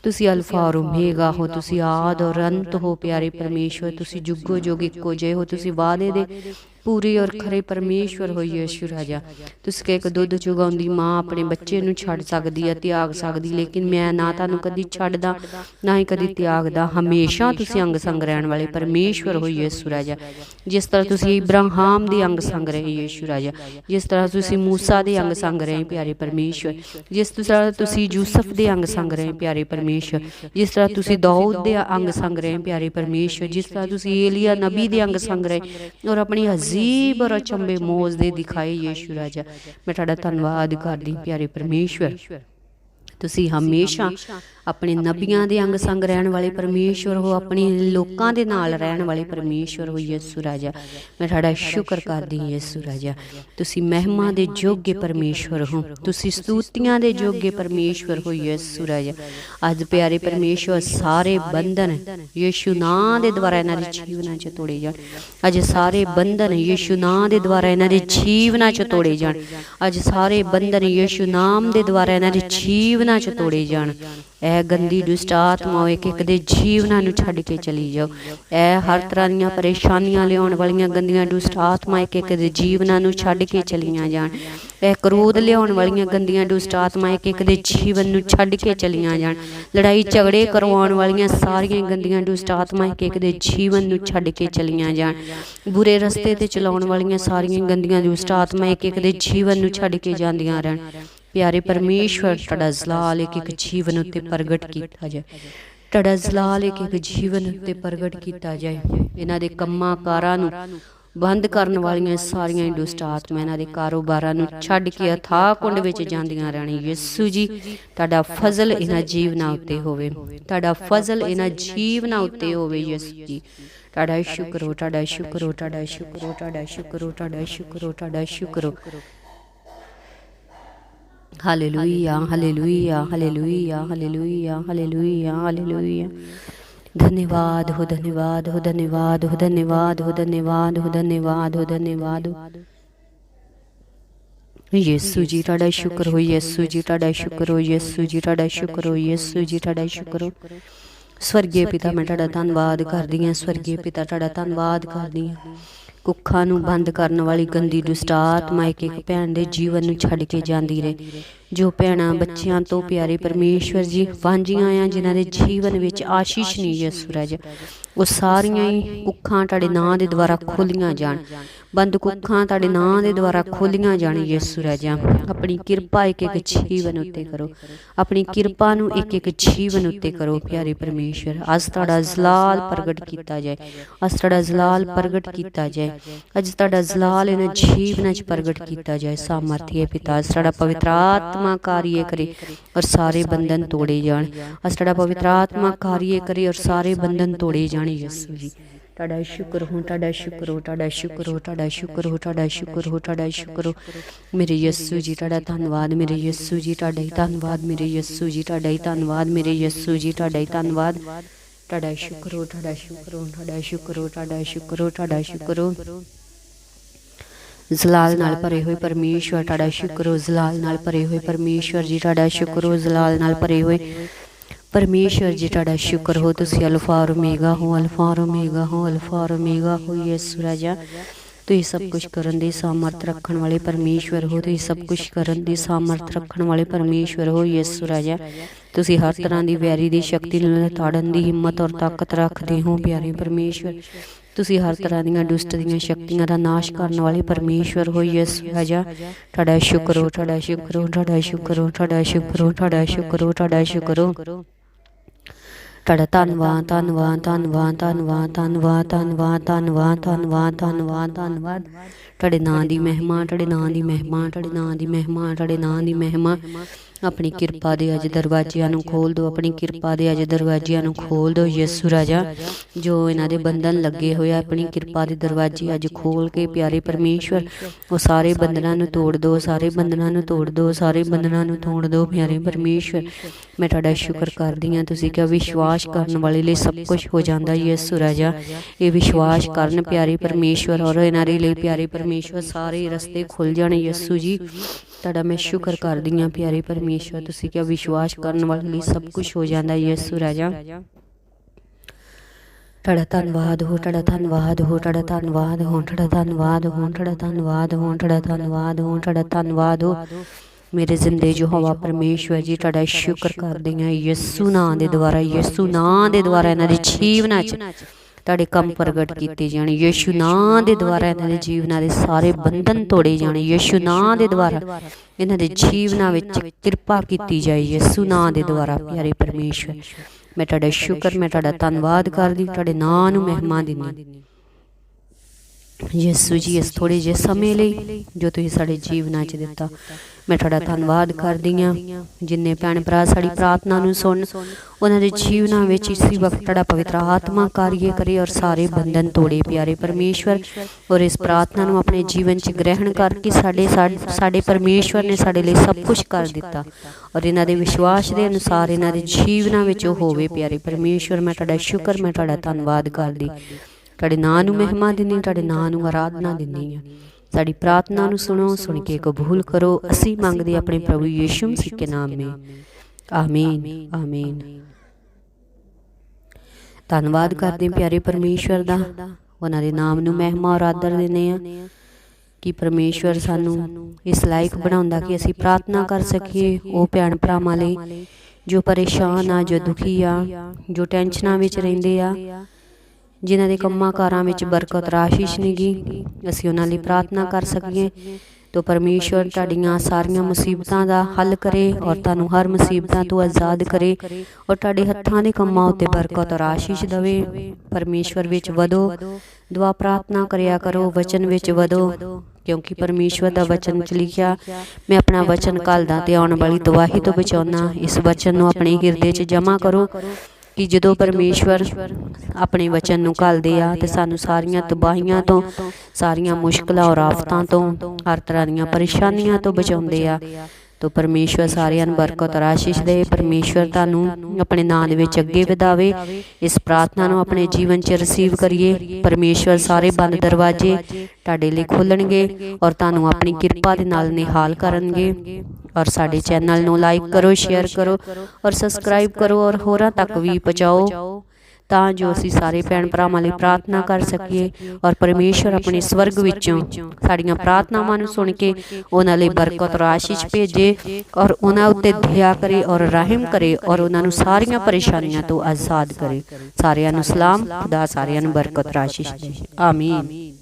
ਤੁਸੀਂ ਅਲਫਾ ਔਰ ਓਮੇਗਾ ਹੋ ਤੁਸੀਂ ਆਦ ਔਰ ਅੰਤ ਹੋ ਪਿਆਰੇ ਪਰਮੇਸ਼ਵਰ ਤੁਸੀਂ ਜੁਗੋ ਜੁਗ ਇੱਕੋ ਜੇ ਹੋ ਤੁਸੀਂ ਵਾਅਦੇ ਦੇ ਪੂਰੀ ਔਰ ਖਰੇ ਪਰਮੇਸ਼ਵਰ ਹੋਈ ਯਿਸੂ ਰਾਜਾ। ਤੁਸੀਂ ਕਿ ਇੱਕ ਦੁੱਧ ਚੁਗਾਉਂਦੀ ਮਾਂ ਆਪਣੇ ਬੱਚੇ ਨੂੰ ਛੱਡ ਸਕਦੀ ਹੈ ਤਿਆਗ ਸਕਦੀ। ਲੇਕਿਨ ਮੈਂ ਨਾ ਤੁਹਾਨੂੰ ਕਦੀ ਛੱਡਦਾ ਨਾ ਹੀ ਕਦੀ ਤਿਆਗਦਾ। ਹਮੇਸ਼ਾ ਤੁਸੀਂ ਅੰਗ ਸੰਗ ਰਹਿਣ ਵਾਲੇ ਪਰਮੇਸ਼ਵਰ ਹੋਈ ਯਿਸੂ ਰਾਜਾ। ਜਿਸ ਤਰ੍ਹਾਂ ਤੁਸੀਂ ਇਬਰਾਹਿਮ ਦੇ ਅੰਗ ਸੰਗ ਰਹੇ ਯਿਸੂ ਰਾਜਾ। ਜਿਸ ਤਰ੍ਹਾਂ ਤੁਸੀਂ ਮੂਸਾ ਦੇ ਅੰਗ ਸੰਗ ਰਹੇ ਪਿਆਰੇ ਪਰਮੇਸ਼ਵਰ ਜਿਸ ਤਰ੍ਹਾਂ ਤੁਸੀਂ ਯੂਸਫ ਦੇ ਅੰਗ ਸੰਗ ਰਹੇ ਪਿਆਰੇ ਪਰਮੇਸ਼ਵਰ। ਜਿਸ ਤਰ੍ਹਾਂ ਤੁਸੀਂ ਦਾਊਦ ਦੇ ਅੰਗ ਸੰਗ ਰਹੇ ਪਿਆਰੇ ਪਰਮੇਸ਼ਵਰ। ਜਿਸ ਤਰ੍ਹਾਂ ਤੁਸੀਂ ਏਲੀਆ ਨਬੀ ਦੇ ਅੰਗ ਸੰਗ ਰਹੇ ਔਰ ਆਪਣੀ ਅਜੀਬ ਔਰ ਅਚੰਬੇ ਮੋਜ਼ ਦੇ ਦਿਖਾਏ ਯਿਸੂ ਰਾਜਾ। ਮੈਂ ਤੁਹਾਡਾ ਧੰਨਵਾਦ ਕਰਦੀ ਪਿਆਰੇ ਪਰਮੇਸ਼ਵਰ। ਤੁਸੀਂ ਹਮੇਸ਼ਾ ਆਪਣੇ ਨਬੀਆਂ ਦੇ ਅੰਗ ਸੰਗ ਰਹਿਣ ਵਾਲੇ ਪਰਮੇਸ਼ਵਰ ਹੋ ਆਪਣੀ ਲੋਕਾਂ ਦੇ ਨਾਲ ਰਹਿਣ ਵਾਲੇ ਪਰਮੇਸ਼ਵਰ ਹੋ ਯਿਸੂ ਰਾਜਾ। ਮੈਂ ਤੁਹਾਡਾ ਸ਼ੁਕਰ ਕਰਦੀ ਹਾਂ ਯਿਸੂ ਰਾਜਾ। ਤੁਸੀਂ ਮਹਿਮਾ ਦੇ ਯੋਗੇ ਪਰਮੇਸ਼ਵਰ ਹੋ। ਤੁਸੀਂ ਸਤੂਤੀਆਂ ਦੇ ਯੋਗੇ ਪਰਮੇਸ਼ਵਰ ਹੋ ਯਿਸੂ ਰਾਜਾ। ਅੱਜ ਪਿਆਰੇ ਪਰਮੇਸ਼ਵਰ ਸਾਰੇ ਬੰਧਨ ਯਿਸੂ ਨਾਂ ਦੇ ਦੁਆਰਾ ਇਹਨਾਂ ਦੇ ਜੀਵਨਾਂ 'ਚ ਤੋੜੇ ਜਾਣ। ਅੱਜ ਸਾਰੇ ਬੰਧਨ ਯਿਸੂ ਨਾਂ ਦੇ ਦੁਆਰਾ ਇਹਨਾਂ ਦੇ ਜੀਵਨਾਂ 'ਚ ਤੋੜੇ ਜਾਣ। ਅੱਜ ਸਾਰੇ ਬੰਧਨ ਯਿਸੂ ਨਾਮ ਦੇ ਦੁਆਰਾ ਇਹਨਾਂ ਦੇ ਜੀਵਨਾਂ 'ਚ ਤੋੜੇ ਜਾਣ। ਇਹ ਗੰਦੀ ਦੁਸ਼ਟ ਆਤਮਾ ਇੱਕ ਇੱਕ ਦੇ ਜੀਵਨਾਂ ਨੂੰ ਛੱਡ ਕੇ ਚਲੀ ਜਾਓ। ਇਹ ਹਰ ਤਰ੍ਹਾਂ ਦੀਆਂ ਪਰੇਸ਼ਾਨੀਆਂ ਲਿਆਉਣ ਵਾਲੀਆਂ ਗੰਦੀਆਂ ਦੁਸ਼ਟ ਆਤਮਾ ਇੱਕ ਇੱਕ ਦੇ ਜੀਵਨਾਂ ਨੂੰ ਛੱਡ ਕੇ ਚਲੀਆਂ ਜਾਣ। ਇਹ ਕਰੋਧ ਲਿਆਉਣ ਵਾਲੀਆਂ ਗੰਦੀਆਂ ਦੁਸ਼ਟ ਆਤਮਾ ਇੱਕ ਇੱਕ ਦੇ ਜੀਵਨ ਨੂੰ ਛੱਡ ਕੇ ਚਲੀਆਂ ਜਾਣ। ਲੜਾਈ ਝਗੜੇ ਕਰਵਾਉਣ ਵਾਲੀਆਂ ਸਾਰੀਆਂ ਗੰਦੀਆਂ ਦੁਸ਼ਟ ਆਤਮਾ ਇੱਕ ਇੱਕ ਦੇ ਜੀਵਨ ਨੂੰ ਛੱਡ ਕੇ ਚਲੀਆਂ ਜਾਣ। ਬੁਰੇ ਰਸਤੇ ਤੇ ਚਲਾਉਣ ਵਾਲੀਆਂ ਸਾਰੀਆਂ ਗੰਦੀਆਂ ਦੁਸ਼ਟ ਆਤਮਾ ਇੱਕ ਇੱਕ ਦੇ ਜੀਵਨ ਨੂੰ ਛੱਡ ਕੇ ਜਾਂਦੀਆਂ ਰਹਿਣ। ਪਿਆਰੇ ਪਰਮੇਸ਼ਵਰ ਤੁਹਾਡਾ ਜ਼ਲਾਲ ਇੱਕ ਇੱਕ ਜੀਵਨ ਉੱਤੇ ਪ੍ਰਗਟ ਕੀਤਾ ਜਾਏ। ਤੁਹਾਡਾ ਜ਼ਲਾਲ ਇੱਕ ਇੱਕ ਜੀਵਨ ਉੱਤੇ ਪ੍ਰਗਟ ਕੀਤਾ ਜਾਏ। ਇਹਨਾਂ ਦੇ ਕੰਮਾਂ ਕਾਰਾਂ ਨੂੰ ਬੰਦ ਕਰਨ ਵਾਲੀਆਂ ਸਾਰੀਆਂ ਦੁਸ਼ਟ ਆਤਮਾ ਇਹਨਾਂ ਦੇ ਕਾਰੋਬਾਰਾਂ ਨੂੰ ਛੱਡ ਕੇ ਅਥਾਹ ਕੁੰਡ ਵਿੱਚ ਜਾਂਦੀਆਂ ਰਹਿਣੀ। ਯਿਸੂ ਜੀ ਤੁਹਾਡਾ ਫਜ਼ਲ ਇਹਨਾਂ ਜੀਵਨਾਂ ਉੱਤੇ ਹੋਵੇ। ਤੁਹਾਡਾ ਫਜ਼ਲ ਇਹਨਾਂ ਜੀਵਨਾਂ ਉੱਤੇ ਹੋਵੇ ਯਿਸੂ ਜੀ। ਤੁਹਾਡਾ ਸ਼ੁਕਰ ਹੋ ਤੁਹਾਡਾ ਸ਼ੁਕਰ ਹੋ ਤੁਹਾਡਾ ਸ਼ੁਕਰ ਹੋ ਤੁਹਾਡਾ ਸ਼ੁਕਰ ਹੋ ਤੁਹਾਡਾ ਸ਼ੁਕਰ ਹੋ। ਤੁਹਾਡਾ ਸ਼ੁਕਰ ਹੋ। ہلیلویا ہلیلویا ہلیلویا ہلیلویا ہلیلویا ہلیلویا دھنیواد ہو دھنیواد ہو دھنیواد ہو دھنیواد ہو دھنیواد ہو دھنیواد ہو دھنیواد یسو جی ٹاڈا شکر ہو یسو جی ٹاڈا شکر ہو یسو جی ٹاڈا شکر ہو یسو جی ٹاڈا شکر ہو ਸਵਰਗੀ ਪਿਤਾ ਮੈਂ ਤੁਹਾਡਾ ਧੰਨਵਾਦ ਕਰਦੀ ਹਾਂ سورگی ਪਿਤਾ ਤੁਹਾਡਾ ਧੰਨਵਾਦ ਕਰਦੀ ਹਾਂ ਕੁੱਖਾਂ ਨੂੰ ਬੰਦ ਕਰਨ ਵਾਲੀ ਗੰਦੀ ਦੁਸ਼ਟ ਆਤਮਾ ਇੱਕ ਇੱਕ ਭੈਣ ਦੇ ਜੀਵਨ ਨੂੰ ਛੱਡ ਕੇ ਜਾਂਦੀ ਰਹੇ। ਜੋ ਭੈਣਾਂ ਬੱਚਿਆਂ ਤੋਂ ਪਿਆਰੇ ਪਰਮੇਸ਼ਵਰ ਜੀ ਵਾਂਝੀਆਂ ਆ ਜਿਨ੍ਹਾਂ ਦੇ ਜੀਵਨ ਵਿੱਚ ਆਸ਼ੀਸ਼ ਨਹੀਂ ਯਿਸੂ ਰਾਜਾ ਉਹ ਸਾਰੀਆਂ ਹੀ ਕੁੱਖਾਂ ਤੁਹਾਡੇ ਨਾਂ ਦੇ ਦੁਆਰਾ ਖੋਲੀਆਂ ਜਾਣ। ਬੰਦ ਕੁੱਖਾਂ ਤੁਹਾਡੇ ਨਾਂ ਦੇ ਦੁਆਰਾ ਖੋਲੀਆਂ ਜਾਣ ਯਿਸੂ ਰਾਜਾ। ਆਪਣੀ ਕਿਰਪਾ ਇੱਕ ਇੱਕ ਜੀਵਨ ਉੱਤੇ ਕਰੋ। ਆਪਣੀ ਕਿਰਪਾ ਨੂੰ ਇੱਕ ਇੱਕ ਜੀਵਨ ਉੱਤੇ ਕਰੋ ਪਿਆਰੇ ਪਰਮੇਸ਼ਵਰ। ਅੱਜ ਤੁਹਾਡਾ ਜ਼ਲਾਲ ਪ੍ਰਗਟ ਕੀਤਾ ਜਾਏ। ਅੱਜ ਤੁਹਾਡਾ ਜ਼ਲਾਲ ਪ੍ਰਗਟ ਕੀਤਾ ਜਾਏ। ਅੱਜ ਤੁਹਾਡਾ ਜ਼ਲਾਲ ਇਹਨਾਂ ਜੀਵਨਾਂ 'ਚ ਪ੍ਰਗਟ ਕੀਤਾ ਜਾਏ ਸਾਮਰਥੀ ਪਿਤਾ ਅੱਜ ਤੁਹਾਡਾ ਪਵਿੱਤਰ ਆਤਮਾ ਕਾਰਿਏ ਕਰੇ ਔਰ ਸਾਰੇ ਬੰਧਨ ਤੋੜੇ ਜਾਣ ਅੱਜ ਤੁਹਾਡਾ ਪਵਿੱਤਰ ਆਤਮਾ ਕਾਰਿਏ ਕਰੇ ਔਰ ਸਾਰੇ ਬੰਧਨ ਤੋੜੇ ਜਾਣ ਯਿਸੂ ਜੀ ਤੁਹਾਡਾ ਸ਼ੁਕਰ ਹੋ ਤੁਹਾਡਾ ਸ਼ੁਕਰ ਹੋ ਤੁਹਾਡਾ ਸ਼ੁਕਰ ਹੋ ਤੁਹਾਡਾ ਸ਼ੁਕਰ ਹੋ ਤੁਹਾਡਾ ਸ਼ੁਕਰ ਹੋ ਤੁਹਾਡਾ ਸ਼ੁਕਰ ਹੋ ਮੇਰੇ ਯਿਸੂ ਜੀ ਤੁਹਾਡਾ ਧੰਨਵਾਦ ਮੇਰੇ ਯਿਸੂ ਜੀ ਤੁਹਾਡਾ ਹੀ ਧੰਨਵਾਦ ਮੇਰੇ ਯਿਸੂ ਜੀ ਤੁਹਾਡਾ ਹੀ ਧੰਨਵਾਦ ਮੇਰੇ ਯਿਸੂ ਜੀ ਤੁਹਾਡਾ ਹੀ ਧੰਨਵਾਦ ਤੁਹਾਡਾ ਸ਼ੁਕਰ ਹੋ ਤੁਹਾਡਾ ਸ਼ੁਕਰ ਹੋ ਤੁਹਾਡਾ ਸ਼ੁਕਰ ਹੋ ਤੁਹਾਡਾ ਸ਼ੁਕਰ ਹੋ ਤੁਹਾਡਾ ਸ਼ੁਕਰ ਹੋ ਜ਼ਲਾਲ ਨਾਲ ਭਰੇ ਹੋਏ ਪਰਮੇਸ਼ਵਰ ਤੁਹਾਡਾ ਸ਼ੁਕਰ ਹੋ ਜ਼ਲਾਲ ਨਾਲ ਭਰੇ ਹੋਏ ਪਰਮੇਸ਼ਵਰ ਜੀ ਤੁਹਾਡਾ ਸ਼ੁਕਰ ਹੋ ਜ਼ਲਾਲ ਨਾਲ ਭਰੇ ਹੋਏ ਪਰਮੇਸ਼ਵਰ ਜੀ ਤੁਹਾਡਾ ਸ਼ੁਕਰ ਹੋ ਤੁਸੀਂ ਅਲਫਾ ਔਰ ਓਮੇਗਾ ਹੋ ਅਲਫਾ ਔਰ ਓਮੇਗਾ ਹੋ ਅਲਫਾ ਔਰ ਓਮੇਗਾ ਹੋ ਯਿਸੂ ਰਾਜਾ। ਤੁਸੀਂ ਸਭ ਕੁਝ ਕਰਨ ਦੀ ਸਾਮਰਥ ਰੱਖਣ ਵਾਲੇ ਪਰਮੇਸ਼ਵਰ ਹੋ ਤੁਸੀਂ ਸਭ ਕੁਝ ਕਰਨ ਦੀ ਸਾਮਰਥ ਰੱਖਣ ਵਾਲੇ ਪਰਮੇਸ਼ਵਰ ਹੋ ਯਿਸੂ ਰਾਜਾ। ਤੁਸੀਂ ਹਰ ਤਰ੍ਹਾਂ ਦੀ ਵੈਰੀ ਦੀ ਸ਼ਕਤੀ ਨਾਲ ਤਾੜਨ ਦੀ ਹਿੰਮਤ ਔਰ ਤਾਕਤ ਰੱਖਦੇ ਹੋ ਪਿਆਰੇ ਪਰਮੇਸ਼ਵਰ ਤੁਸੀਂ ਹਰ ਤਰ੍ਹਾਂ ਦੀਆਂ ਦੁਸ਼ਟ ਦੀਆਂ ਸ਼ਕਤੀਆਂ ਦਾ ਨਾਸ਼ ਕਰਨ ਵਾਲੇ ਪਰਮੇਸ਼ਵਰ ਹੋ ਯਿਸੂ ਰਾਜਾ। ਤੁਹਾਡਾ ਸ਼ੁਕਰ ਹੋ ਤੁਹਾਡਾ ਸ਼ੁਕਰ ਹੋ ਤੁਹਾਡਾ ਸ਼ੁਕਰ ਹੋ ਤੁਹਾਡਾ ਸ਼ੁਕਰ ਹੋ ਤੁਹਾਡਾ ਸ਼ੁਕਰ ਹੋ ਤੁਹਾਡਾ ਸ਼ੁਕਰ ਹੋ। ਤੁਹਾਡਾ ਧੰਨਵਾਦ ਧੰਨਵਾਦ ਧੰਨਵਾਦ ਧੰਨਵਾਦ ਧੰਨਵਾਦ ਧੰਨਵਾਦ ਧੰਨਵਾਦ ਧੰਨਵਾਦ ਧੰਨਵਾਦ ਧੰਨਵਾਦ। ਤੁਹਾਡੇ ਨਾਂ ਦੀ ਮਹਿਮਾ ਤੁਹਾਡੇ ਨਾਂ ਦੀ ਮਹਿਮਾ ਤੁਹਾਡੇ ਨਾਂ ਦੀ ਮਹਿਮਾ ਤੁਹਾਡੇ ਨਾਂ ਦੀ ਮਹਿਮਾ। ਆਪਣੀ ਕਿਰਪਾ ਦੇ ਅੱਜ ਦਰਵਾਜ਼ਿਆਂ ਨੂੰ ਖੋਲ ਦਿਓ ਆਪਣੀ ਕਿਰਪਾ ਦੇ ਅੱਜ ਦਰਵਾਜ਼ਿਆਂ ਨੂੰ ਖੋਲ ਦਿਓ ਯਿਸੂ ਰਾਜਾ ਜੋ ਇਹਨਾਂ ਦੇ ਬੰਧਨ ਲੱਗੇ ਹੋਏ ਆ ਆਪਣੀ ਕਿਰਪਾ ਦੇ ਦਰਵਾਜ਼ੇ ਅੱਜ ਖੋਲ ਕੇ ਪਿਆਰੇ ਪਰਮੇਸ਼ਵਰ ਉਹ ਸਾਰੇ ਬੰਧਨਾਂ ਨੂੰ ਤੋੜ ਦਿਓ ਸਾਰੇ ਬੰਧਨਾਂ ਨੂੰ ਤੋੜ ਦਿਓ ਸਾਰੇ ਬੰਧਨਾਂ ਨੂੰ ਤੋੜ ਦਿਓ ਪਿਆਰੇ ਪਰਮੇਸ਼ਵਰ। ਮੈਂ ਤੁਹਾਡਾ ਸ਼ੁਕਰ ਕਰਦੀ ਹਾਂ ਤੁਸੀਂ ਕਿਹਾ ਵਿਸ਼ਵਾਸ ਕਰਨ ਵਾਲੇ ਲਈ ਸਭ ਕੁਝ ਹੋ ਜਾਂਦਾ ਯਿਸੂ ਰਾਜਾ ਇਹ ਵਿਸ਼ਵਾਸ ਕਰਨ ਪਿਆਰੇ ਪਰਮੇਸ਼ਵਰ ਔਰ ਇਹਨਾਂ ਦੇ ਲਈ ਪਿਆਰੇ ਪਰਮੇਸ਼ਵਰ ਸਾਰੇ ਰਸਤੇ ਖੁੱਲ ਜਾਣੇ ਯਿਸੂ ਜੀ ਤੁਹਾਡਾ ਮੈਂ ਸ਼ੁਕਰ ਕਰਦੀ ਹਾਂ, ਪਿਆਰੇ ਪਰਮੇਸ਼ਵਰ। ਤੁਸੀਂ ਕਿਹਾ ਵਿਸ਼ਵਾਸ ਕਰਨ ਵਾਲੇ ਲਈ ਸਭ ਕੁਝ ਹੋ ਜਾਂਦਾ, ਯਿਸੂ ਰਾਜਾ। ਤੁਹਾਡਾ ਧੰਨਵਾਦ ਹੋ, ਤੁਹਾਡਾ ਧੰਨਵਾਦ ਹੋ, ਤੁਹਾਡਾ ਧੰਨਵਾਦ ਹੋ, ਤੁਹਾਡਾ ਧੰਨਵਾਦ ਹੋ, ਤੁਹਾਡਾ ਧੰਨਵਾਦ ਹੋ, ਤੁਹਾਡਾ ਧੰਨਵਾਦ ਹੋ, ਤੁਹਾਡਾ ਧੰਨਵਾਦ ਹੋ। ਮੇਰੇ ਜ਼ਿੰਦੇ ਜੋ ਹਵਾ ਪਰਮੇਸ਼ਵਰ ਜੀ, ਤੁਹਾਡਾ ਸ਼ੁਕਰ ਕਰਦੇ ਹਾਂ, ਯਿਸੂ ਨਾਂ ਦੇ ਦੁਆਰਾ, ਯਿਸੂ ਨਾਂ ਦੇ ਦੁਆਰਾ ਇਹਨਾਂ ਦੇ ਜੀਵਨਾਂ 'ਚ ਤੁਹਾਡੇ ਕੰਮ ਪ੍ਰਗਟ ਕੀਤੇ ਜਾਣ। ਯਿਸੂ ਨਾਂ ਦੇ ਦੁਆਰਾ ਇਹਨਾਂ ਦੇ ਜੀਵਨਾਂ ਦੇ ਸਾਰੇ ਬੰਧਨ ਤੋੜੇ ਜਾਣ। ਯਿਸੂ ਨਾਂ ਦੇ ਦੁਆਰਾ ਇਹਨਾਂ ਦੇ ਜੀਵਨਾਂ ਵਿੱਚ ਕਿਰਪਾ ਕੀਤੀ ਜਾਏ। ਯਿਸੂ ਨਾਂ ਦੇ ਦੁਆਰਾ ਪਿਆਰੇ ਪਰਮੇਸ਼ਵਰ ਮੈਂ ਤੁਹਾਡਾ ਸ਼ੁਕਰ ਮੈਂ ਤੁਹਾਡਾ ਧੰਨਵਾਦ ਕਰਦੀ ਤੁਹਾਡੇ ਨਾਂ ਨੂੰ ਮਹਿਮਾ ਦਿੰਦੀ। ਯਿਸੂ ਜੀ ਇਸ ਥੋੜੇ ਜਿਹੇ ਸਮੇਂ ਲਈ ਜੋ ਤੁਸੀਂ ਸਾਡੇ ਜੀਵਨਾਂ 'ਚ ਦਿੱਤਾ। ਮੈਂ ਤੁਹਾਡਾ ਧੰਨਵਾਦ ਕਰਦੀ ਹਾਂ। ਜਿੰਨੇ ਭੈਣ ਭਰਾ ਸਾਡੀ ਪ੍ਰਾਰਥਨਾ ਨੂੰ ਸੁਣ ਉਹਨਾਂ ਦੇ ਜੀਵਨਾਂ ਵਿੱਚ ਇਸੇ ਵਕਤ ਤੁਹਾਡਾ ਪਵਿੱਤਰ ਆਤਮਾ ਕਾਰਜ ਕਰੇ ਔਰ ਸਾਰੇ ਬੰਧਨ ਤੋੜੇ ਪਿਆਰੇ ਪਰਮੇਸ਼ਵਰ। ਔਰ ਇਸ ਪ੍ਰਾਰਥਨਾ ਨੂੰ ਆਪਣੇ ਜੀਵਨ 'ਚ ਗ੍ਰਹਿਣ ਕਰਕੇ ਸਾਡੇ ਸਾਡੇ ਪਰਮੇਸ਼ਵਰ ਨੇ ਸਾਡੇ ਲਈ ਸਭ ਕੁਝ ਕਰ ਦਿੱਤਾ। ਔਰ ਇਹਨਾਂ ਦੇ ਵਿਸ਼ਵਾਸ ਦੇ ਅਨੁਸਾਰ ਇਹਨਾਂ ਦੇ ਜੀਵਨਾਂ ਵਿੱਚ ਉਹ ਹੋਵੇ ਪਿਆਰੇ ਪਰਮੇਸ਼ਵਰ। ਮੈਂ ਤੁਹਾਡਾ ਸ਼ੁਕਰ ਮੈਂ ਤੁਹਾਡਾ ਧੰਨਵਾਦ ਕਰਦੀ। ਤੁਹਾਡੇ ਨਾਂ ਨੂੰ ਮਹਿਮਾ ਦਿੰਨੀ ਤੁਹਾਡੇ ਨਾਂ ਨੂੰ ਆਰਾਧਨਾ ਦਿੰਨੀ ਆ ਸਾਡੀ ਪ੍ਰਾਰਥਨਾ ਨੂੰ ਸੁਣੋ ਸੁਣ ਕੇ ਕਬੂਲ ਕਰੋ। ਅਸੀਂ ਮੰਗਦੇ ਆਪਣੇ ਪ੍ਰਭੂ ਯੀਸ਼ੂ ਮਸੀਹ ਦੇ ਨਾਮ ਵਿੱਚ। ਆਮੀਨ ਆਮੀਨ। ਧੰਨਵਾਦ ਕਰਦੇ ਪਿਆਰੇ ਪਰਮੇਸ਼ਵਰ ਦਾ। ਉਹਨਾਂ ਦੇ ਨਾਮ ਨੂੰ ਮਹਿਮਾ ਔਰ ਆਦਰ ਦਿੰਦੇ ਆ ਕਿ ਪਰਮੇਸ਼ਵਰ ਸਾਨੂੰ ਇਸ ਲਾਇਕ ਬਣਾਉਂਦਾ ਕਿ ਅਸੀਂ ਪ੍ਰਾਰਥਨਾ ਕਰ ਸਕੀਏ। ਉਹ ਭੈਣ ਭਰਾਵਾਂ ਲਈ ਜੋ ਪਰੇਸ਼ਾਨ ਆ ਜੋ ਦੁਖੀ ਆ ਜੋ ਟੈਨਸ਼ਨਾਂ ਵਿੱਚ ਰਹਿੰਦੇ ਆ ਜਿਨ੍ਹਾਂ ਦੇ ਕੰਮਾਂ ਕਾਰਾਂ ਵਿੱਚ ਬਰਕਤ ਰਾਸ਼ਿਸ਼ ਨਹੀਂਗੀ ਅਸੀਂ ਉਹਨਾਂ ਲਈ ਪ੍ਰਾਰਥਨਾ ਕਰ ਸਕੀਏ ਤੋ ਪਰਮੇਸ਼ਵਰ ਤੁਹਾਡੀਆਂ ਸਾਰੀਆਂ ਮੁਸੀਬਤਾਂ ਦਾ ਹੱਲ ਕਰੇ ਔਰ ਤੁਹਾਨੂੰ ਹਰ ਮੁਸੀਬਤਾਂ ਤੋਂ ਆਜ਼ਾਦ ਕਰੇ ਔਰ ਤੁਹਾਡੇ ਹੱਥਾਂ ਦੇ ਕੰਮਾਂ ਉੱਤੇ ਬਰਕਤ ਔਰ ਆਸ਼ੀਸ਼ ਦੇਵੇ ਪਰਮੇਸ਼ਵਰ ਵਿੱਚ ਵਧੋ। ਦੁਆ ਪ੍ਰਾਰਥਨਾ ਕਰਿਆ ਕਰੋ ਵਚਨ ਵਿੱਚ ਵਧੋ। ਕਿਉਂਕਿ ਪਰਮੇਸ਼ਵਰ ਦਾ ਵਚਨ ਚ ਲਿਖਿਆ ਮੈਂ ਆਪਣਾ ਵਚਨ ਘਲਦਾ ਤੇ ਆਉਣ ਵਾਲੀ ਤਵਾਹੀ ਤੋਂ ਬਚਾਉਣਾ। ਇਸ ਵਚਨ ਨੂੰ ਆਪਣੇ ਹਿਰਦੇ 'ਚ ਜਮ੍ਹਾਂ ਕਰੋ। ਕਿ ਜਦੋਂ ਪਰਮੇਸ਼ਵਰ ਆਪਣੇ ਵਚਨ ਨੂੰ ਘਲਦੇ ਆ ਤੇ ਸਾਨੂੰ ਸਾਰੀਆਂ ਤਬਾਹੀਆਂ ਤੋਂ ਸਾਰੀਆਂ ਮੁਸ਼ਕਲਾਂ ਔਰ ਆਫਤਾਂ ਤੋਂ ਹਰ ਤਰ੍ਹਾਂ ਦੀਆਂ ਪਰੇਸ਼ਾਨੀਆਂ ਤੋਂ ਬਚਾਉਂਦੇ ਆ। ਤੋ ਪਰਮੇਸ਼ਵਰ ਸਾਰਿਆਂ ਨੂੰ ਬਰਕਤ ਆਸ਼ੀਸ਼ ਦੇ ਪਰਮੇਸ਼ਵਰ ਤੁਹਾਨੂੰ ਆਪਣੇ ਨਾਂ ਦੇ ਵਿੱਚ ਅੱਗੇ ਵਧਾਵੇ। ਇਸ ਪ੍ਰਾਰਥਨਾ ਨੂੰ ਆਪਣੇ ਜੀਵਨ 'ਚ ਰਿਸੀਵ ਕਰੀਏ। ਪਰਮੇਸ਼ਵਰ ਸਾਰੇ ਬੰਦ ਦਰਵਾਜ਼ੇ ਤੁਹਾਡੇ ਲਈ ਖੋਲਣਗੇ ਔਰ ਤੁਹਾਨੂੰ ਆਪਣੀ ਕਿਰਪਾ ਦੇ ਨਾਲ ਨਿਹਾਲ ਕਰਨਗੇ। ਔਰ ਸਾਡੇ ਚੈਨਲ ਨੂੰ ਲਾਈਕ ਕਰੋ ਸ਼ੇਅਰ ਕਰੋ ਔਰ ਸਬਸਕ੍ਰਾਈਬ ਕਰੋ ਔਰ ਹੋਰਾਂ ਤੱਕ ਵੀ ਪਹੁੰਚਾਓ। ਤਾਂ ਜੋ ਅਸੀਂ ਸਾਰੇ ਭੈਣ ਭਰਾਵਾਂ ਲਈ ਪ੍ਰਾਰਥਨਾ ਕਰ ਸਕੀਏ ਔਰ ਪਰਮੇਸ਼ਵਰ ਆਪਣੇ ਸਵਰਗ ਵਿੱਚੋਂ ਸਾਡੀਆਂ ਪ੍ਰਾਰਥਨਾਵਾਂ ਨੂੰ ਸੁਣ ਕੇ ਉਹਨਾਂ ਲਈ ਬਰਕਤ ਔਰ ਆਸ਼ੀਸ਼ ਭੇਜੇ ਔਰ ਉਹਨਾਂ ਉੱਤੇ ਦਇਆ ਕਰੇ ਔਰ ਰਹਿਮ ਕਰੇ ਔਰ ਉਹਨਾਂ ਨੂੰ ਸਾਰੀਆਂ ਪਰੇਸ਼ਾਨੀਆਂ ਤੋਂ ਆਜ਼ਾਦ ਕਰੇ ਸਾਰਿਆਂ ਨੂੰ ਸਲਾਮ ਖੁਦਾ ਸਾਰਿਆਂ ਨੂੰ ਬਰਕਤ ਔਰ ਆਸ਼ੀਸ਼ ਦੇ। ਆਮੀਨ।